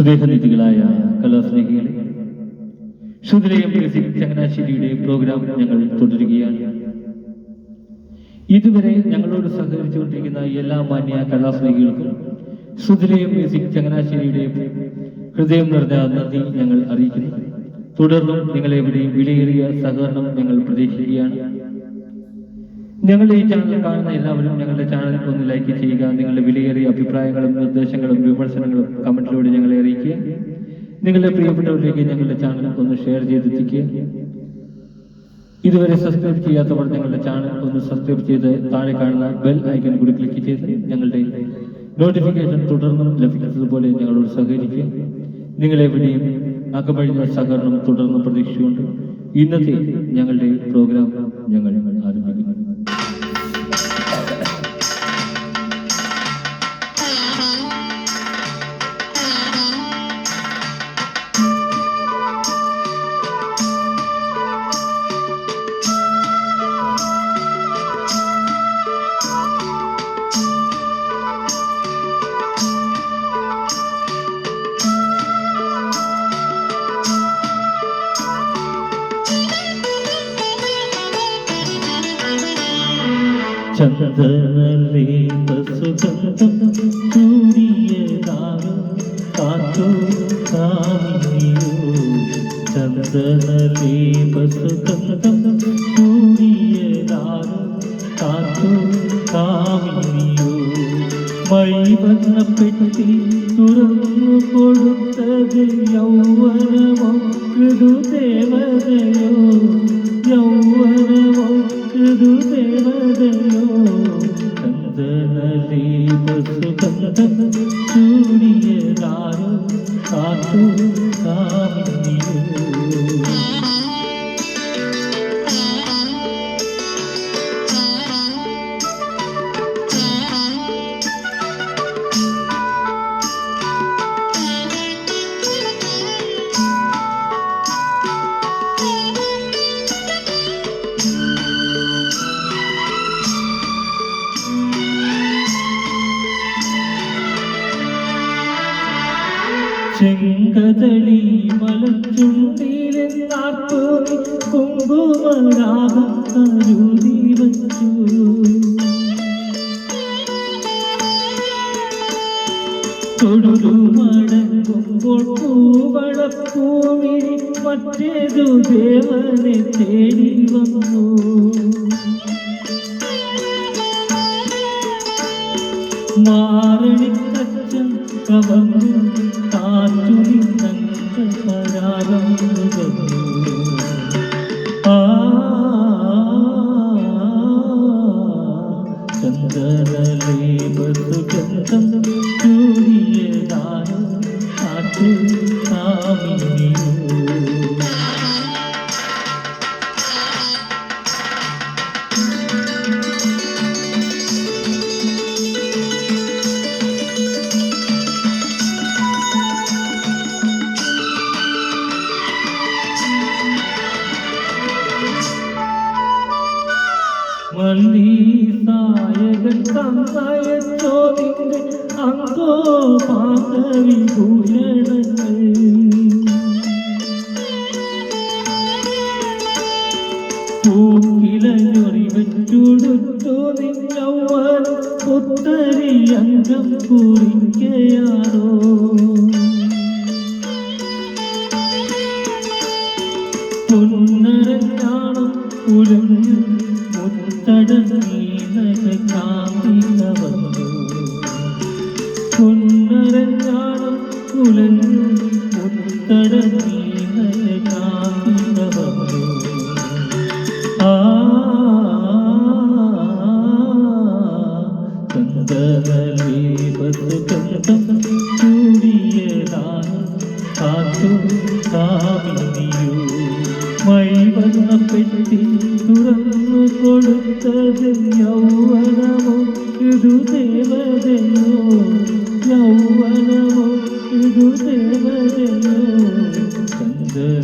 സ്നേഹനിധികളായ കലാസ്നേഹികളെ ശുദ്രയം ചങ്ങനാശ്ശേരിയുടെ programme ഞങ്ങൾ തുടരുകയാണ്. ഇതുവരെ ഞങ്ങളോട് സഹകരിച്ചുകൊണ്ടിരിക്കുന്ന എല്ലാ മാന്യ കലാസ്നേഹികൾക്കും ശുദ്രയം മ്യൂസിക് ചങ്ങനാശ്ശേരിയുടെ ഹൃദയം നിറഞ്ഞ നന്ദി ഞങ്ങൾ അറിയിക്കുന്നു. തുടർന്നും നിങ്ങളെവിടെയും വിലയേറിയ സഹകരണം ഞങ്ങൾ പ്രതീക്ഷിക്കുകയാണ്. ഞങ്ങളുടെ ഈ ചാനൽ കാണുന്ന എല്ലാവരും ഞങ്ങളുടെ ചാനൽ ഒന്ന് ലൈക്ക് ചെയ്യുക നിങ്ങളുടെ വിലയേറിയ അഭിപ്രായങ്ങളും നിർദ്ദേശങ്ങളും വിമർശനങ്ങളും കമന്റിലൂടെ ഞങ്ങളെ അറിയിക്കുക. നിങ്ങളുടെ പ്രിയപ്പെട്ടവരിലേക്ക് ഞങ്ങളുടെ ചാനൽ ഒന്ന് ഷെയർ ചെയ്തെത്തിക്കുക. ഇതുവരെ സബ്സ്ക്രൈബ് ചെയ്യാത്തവർ ഞങ്ങളുടെ ചാനൽ ഒന്ന് സബ്സ്ക്രൈബ് ചെയ്ത് താഴെ കാണുന്ന ബെൽ ഐക്കൺ കൂടി ക്ലിക്ക് ചെയ്ത് ഞങ്ങളുടെ നോട്ടിഫിക്കേഷൻ തുടർന്നും ലഭിക്കുന്നതുപോലെ ഞങ്ങളോട് സഹകരിക്കുക. നിങ്ങളെവിടെയും അകമഴിഞ്ഞ സഹകരണം തുടർന്ന് പ്രതീക്ഷിച്ചുകൊണ്ട് ഇന്നത്തെ ഞങ്ങളുടെ പ്രോഗ്രാം ഞങ്ങൾ ആരംഭിക്കുന്നു ചന്ദനലേപസുഗന്ധം ചൂടിയതാരോ കാറ്റോ കാമിനിയോ ചന്ദനലേപസുഗന്ധം ചൂടിയതാരോ കാറ്റോ കാമിനിയോ മൈ വന്ന പെട്ടി തുറന്നു യൗവനമോ ഋതുദേവതയോ യൗവനമോ കാമിനിയോ ചെങ്കതളി മലച്ചുണ്ടിലെന്നാർത്തോനി കുങ്കുമരാഗം പൂവളപ്പൂമിഴി മറ്റേതു ദേവനെ തേടി വന്നു. കാറ്റു നിന്നങ്ക Thank you. മല്ലീസായകൻ തന്നായ ചോദിന്റെ അങ്കോ പാതവിഭൂഷണങ്ങൾ പൂക്കിലഞ്ഞൊറി വെച്ചുടുത്തു നിന്നവൻ പുത്തരി അംഗം കുറിക്കയാണോ? പൊന്നരഞ്ഞാണം ഉലഞ്ഞു മുത്തടനീനക കാന്തിക വന്നു പൊന്നരഞ്ഞാണം ഉലഞ്ഞു മുത്തടനീനക കാന്തിക വന്നു ആ ചന്ദനലേപസുഗന്ധം ചൂടിയതാണ് കാറ്റു കാമിനിയോ മൈ വന്ന പെട്ടി കൊടുത്തത് യൗവനമോ ഋതുദേവതയോ യൗവനമോ ഋതുദേവതയോ ചന്ദനലേപസുഗന്ധം